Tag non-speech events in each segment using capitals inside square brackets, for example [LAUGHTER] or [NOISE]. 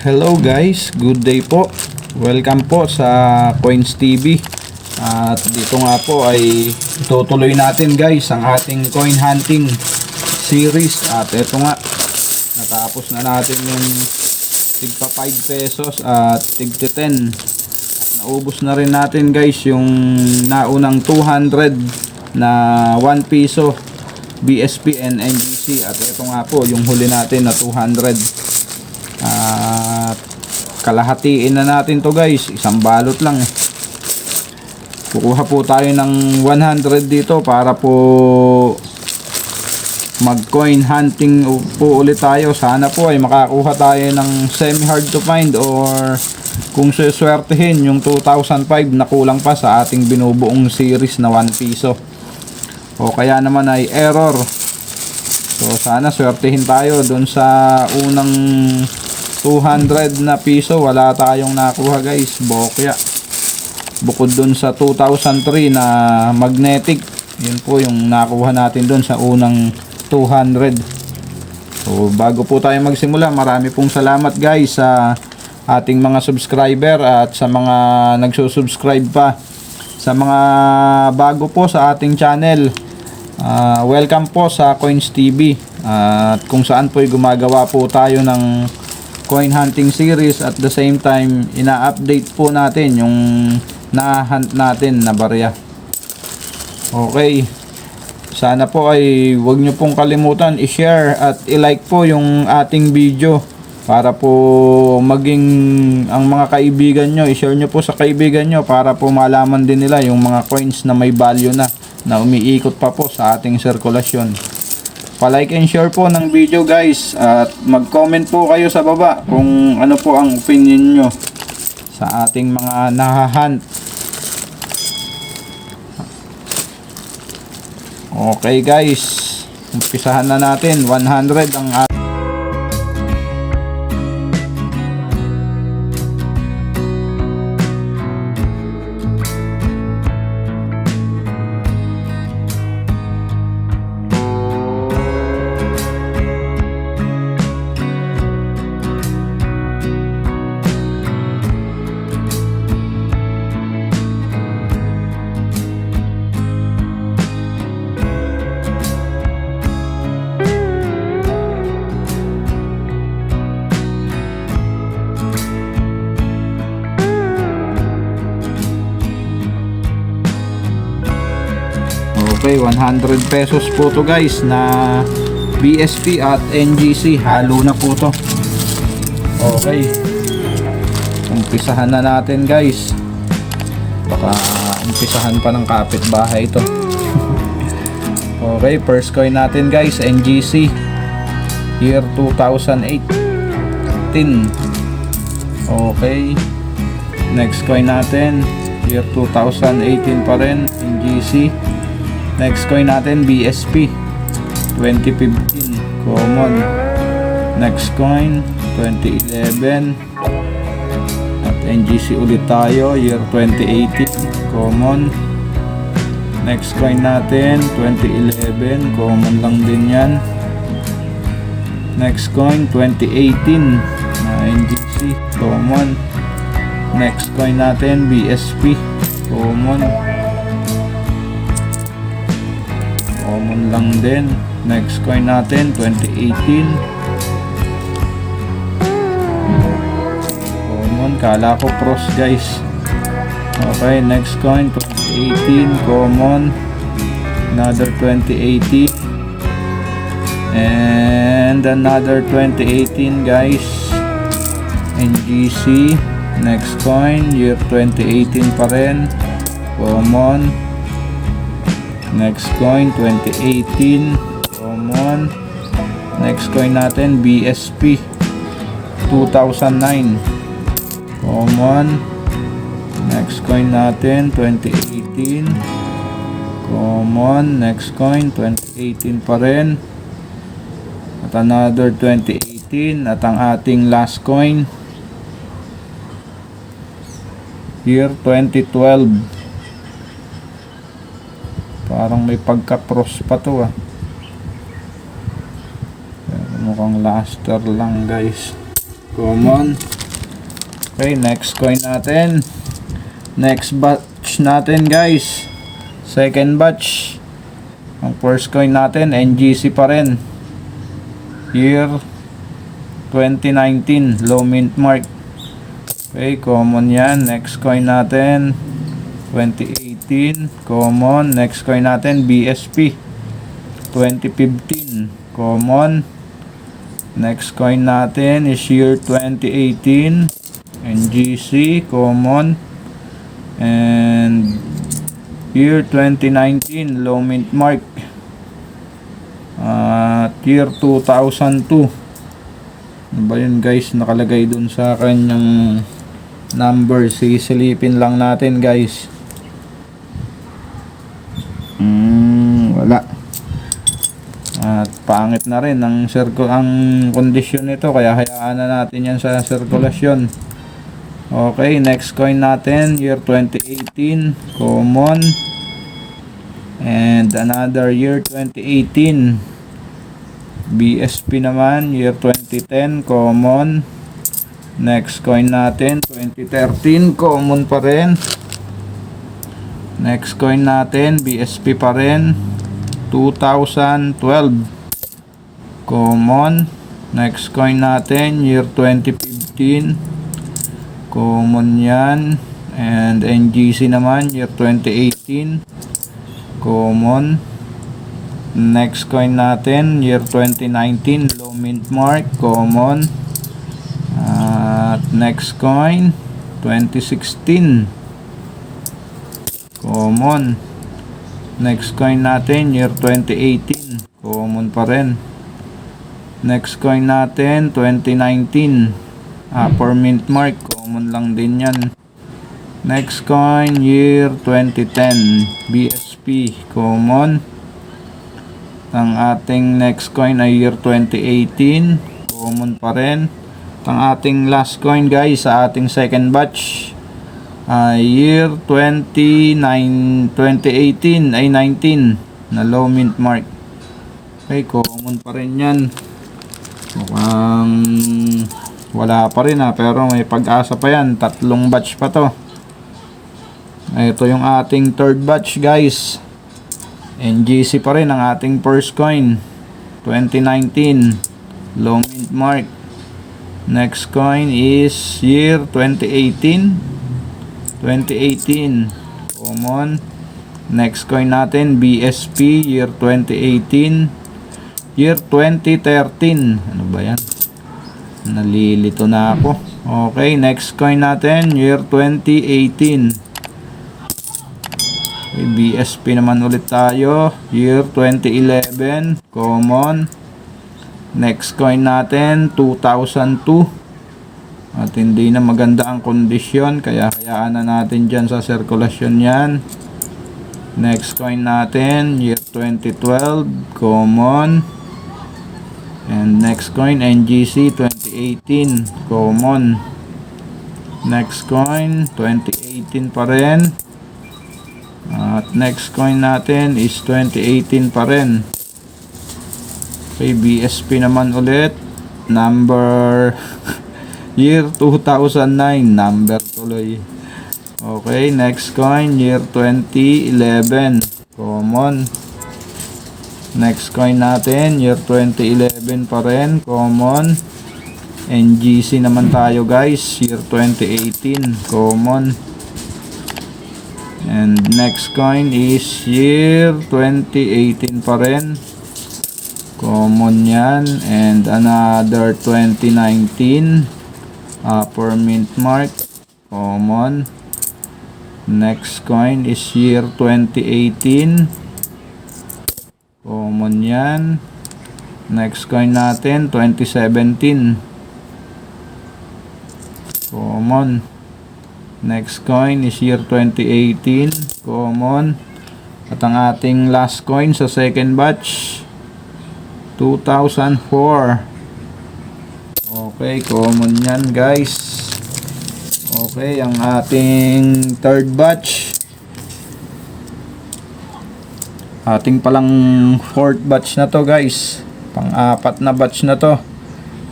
Hello guys, good day po. Welcome po sa Coins TV. At dito nga po ay tutuloy natin guys ang ating coin hunting series. At ito nga, natapos na natin yung tigpa 5 pesos at tigti 10. Naubos na rin natin guys yung naunang 200 na 1 piso BSP and NGC. At ito nga po yung huli natin na 200. At kalahatiin na natin to guys. Isang balot lang eh. Kukuha po tayo ng 100 dito para po mag coin hunting po ulit tayo. Sana po ay makakuha tayo ng semi hard to find or kung suswertehin yung 2005 na kulang pa sa ating binubuong series na 1 piso. O kaya naman ay error. So sana swertehin tayo doon sa unang 200 na piso. Wala tayong nakuha guys. Bokya. Bukod dun sa 2003 na magnetic yun po yung nakuha natin dun sa unang 200 so bago po tayo magsimula marami pong salamat guys sa ating mga subscriber at sa mga nagsusubscribe pa. Sa mga bago po sa ating channel ah, welcome po sa Coins TV at kung saan po gumagawa po tayo ng coin hunting series at the same time ina-update po natin yung na-hunt natin na barya. Okay. Sana po ay wag nyo pong kalimutan i-share at i-like po yung ating video para po maging ang mga kaibigan nyo i-share nyo po sa kaibigan nyo para po malaman din nila yung mga coins na may value na na umiikot pa po sa ating sirkulasyon Pa-like and share po ng video guys. At mag-comment po kayo sa baba kung ano po ang opinion nyo sa ating mga nahahunt. Okay guys, umpisahan na natin. 100 ang ating Okay, 100 pesos po to guys na BSP at NGC. Halo na po to. Okay. Umpisahan na natin guys. Baka umpisahan pa ng kapitbahay ito. [LAUGHS] okay, first coin natin guys, NGC. Year 2008. Tin. Okay. Next coin natin, year 2018 pa rin, NGC. Next coin natin, BSP. 2015. Common. Next coin, 2011. At NGC ulit tayo, year 2018. Common. Next coin natin, 2011. Common lang din yan. Next coin, 2018. Na NGC. Common. Next coin natin, BSP. Common. Common lang din. Next coin natin 2018 common kala ko pros guys. Okay next coin 2018 common. Another 2018 and another 2018 guys. NGC next coin year 2018 pa rin. Common Next coin 2018 common. Next coin natin BSP 2009 common. Next coin natin 2018 common. Next coin 2018 pa rin. At another 2018 at ang ating last coin year 2012 Parang may pagka-pros pa to ah. Mukhang laster lang guys. Common. Okay, next coin natin. Next batch natin guys. Second batch. Ang first coin natin, NGC pa rin. Year 2019, low mint mark. Okay, common yan. Next coin natin, 2018, common. Next coin natin, BSP. 2015, common. Next coin natin is year 2018, NGC, common. And year 2019, low mint mark. At year 2002. Ano ba yun guys? Nakalagay dun sa kanyang number. Sisilipin lang natin guys. Hmm, wala. At pangit na rin ang circle ang kondisyon nito kaya hayaan na natin yan sa sirkulasyon. Okay, next coin natin, year 2018, common. And another year 2018. BSP naman, year 2010, common. Next coin natin, 2013, common pa rin. Next coin natin, BSP pa rin. 2012, common. Next coin natin, year 2015, common yan. And NGC naman, year 2018, common. Next coin natin, year 2019, low mint mark, common. At next coin, 2016, common. Next coin natin, year 2018, common pa rin. Next coin natin, 2019, upper mint mark, common lang din yan. Next coin, year 2010, BSP, common. Ang ating next coin ay year 2018. Common pa rin. Ang ating last coin guys sa ating second batch ay year 29, 2018 ay 19 na low mint mark. Okay, common pa rin yan. Mukhang wala pa rin ha, pero may pag-asa pa yan. Tatlong batch pa to. Ito yung ating third batch guys. NGC pa rin ang ating first coin 2019 low mint mark next coin is year 2018 2018 common next coin natin BSP year 2018 year 2013 ano ba yan nalilito na ako okay next coin natin year 2018 Okay, BSP naman ulit tayo. Year 2011. Common. Next coin natin, 2002. At hindi na maganda ang kondisyon. Kaya hayaan na natin dyan sa sirkulasyon yan. Next coin natin, year 2012. Common. And next coin, NGC 2018. Common. Next coin, 2018 pa rin. At next coin natin is 2018 pa rin. Okay, BSP naman ulit. Number [LAUGHS] year 2009. Number tuloy. Okay, next coin year 2011. Common. Next coin natin year 2011 pa rin. Common. NGC naman tayo guys. Year 2018. Common. And next coin is year 2018 pa rin. Common yan. And another 2019. Upper mint mark. Common. Next coin is year 2018. Common yan. Next coin natin 2017. Common. Next coin is year 2018. Common. At ang ating last coin sa second batch. 2004. Okay, common yan guys. Okay, ang ating third batch. Ating palang fourth batch na to guys. Pang-apat na batch na to.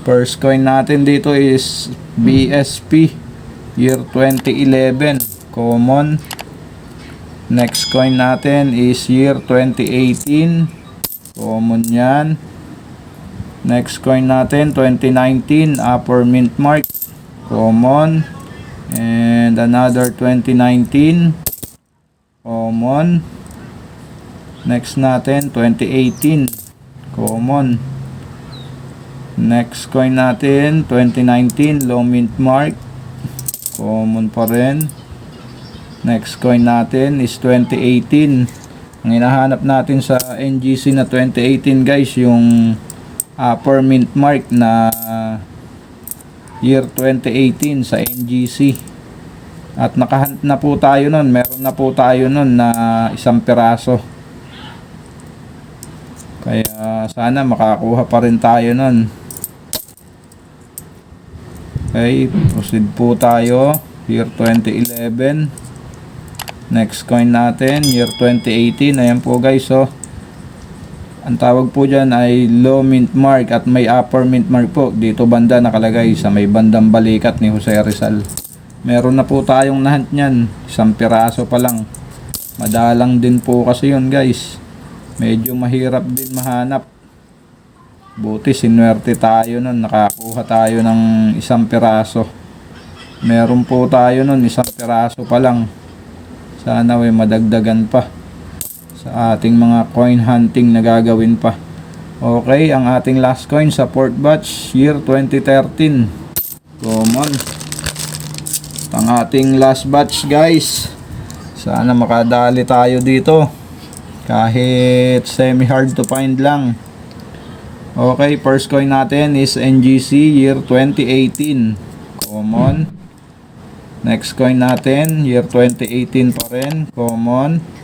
First coin natin dito is BSP year 2011 common. Next coin natin is year 2018 common yan. Next coin natin 2019 upper mint mark common and another 2019 common. Next natin 2018 common. Next coin natin, 2019, low mint mark. Common pa rin. Next coin natin is 2018. Ang hinahanap natin sa NGC na 2018 guys, yung upper mint mark na year 2018 sa NGC. At nakahunt na po tayo nun. Meron na po tayo nun na isang piraso. Kaya sana makakuha pa rin tayo nun. Okay, proceed po tayo. Year 2011. Next coin natin, year 2018. Ayan po guys, oh. Ang tawag po dyan ay low mint mark at may upper mint mark po. Dito banda nakalagay sa may bandang balikat ni Jose Rizal. Meron na po tayong nahunt niyan. Isang piraso pa lang. Madalang din po kasi yun guys. Medyo mahirap din mahanap. Buti sinwerte tayo nun. Nakakuha tayo ng isang piraso. Meron po tayo nun. Isang piraso pa lang. Sana may madagdagan pa sa ating mga coin hunting na gagawin pa. Okay, ang ating last coin sa port batch year 2013. Common. Ang ating last batch guys. Sana makadali tayo dito. Kahit semi hard to find lang. Okay, first coin natin is NGC year 2018. Common. Next coin natin, year 2018 pa rin. Common.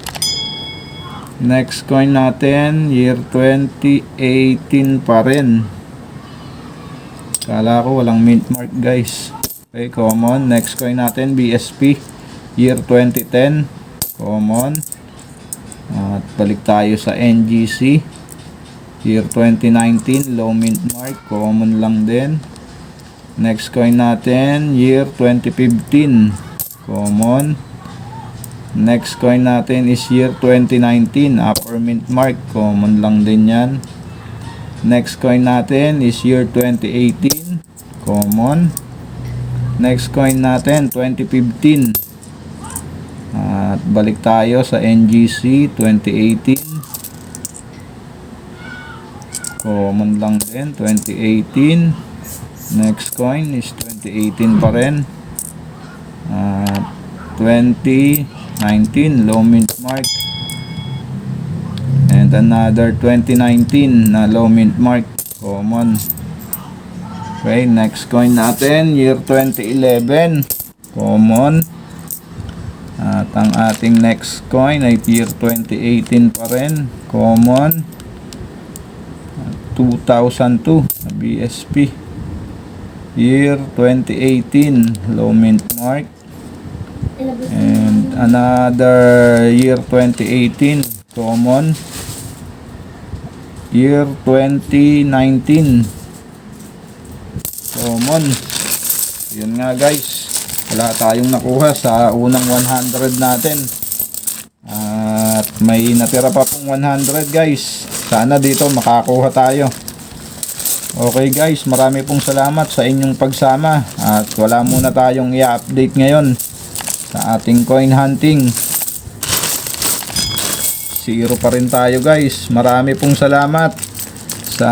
Next coin natin, year 2018 pa rin. Kala ko walang mint mark guys. Okay, common. Next coin natin, BSP. Year 2010. Common. At balik tayo sa NGC. Year 2019, low mint mark. Common lang din. Next coin natin, year 2015. Common. Next coin natin is year 2019, upper mint mark. Common lang din yan. Next coin natin is year 2018. Common. Next coin natin, 2015. At balik tayo sa NGC 2018. Common lang din, 2018. Next coin is 2018 pa rin. At 2019 low mint mark. And another 2019 na low mint mark. Common. Okay, next coin natin, year 2011. Common. At ang ating next coin ay year 2018 pa rin. Common. 2002 na BSP. Year 2018, low mint mark. And another year 2018, common. Year 2019, common. Yun nga guys, wala tayong nakuha sa unang 100 natin. At may natira pa pong 100 guys. Sana dito makakuha tayo. Okay guys, marami pong salamat sa inyong pagsama at wala muna tayong i-update ngayon sa ating coin hunting. Zero pa rin tayo guys. Marami pong salamat sa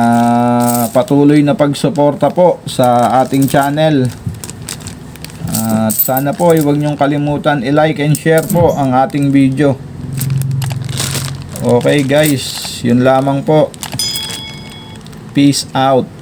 patuloy na pagsuporta po sa ating channel. At sana po huwag niyong kalimutan i-like and share po ang ating video. Okay guys, yun lamang po. Peace out.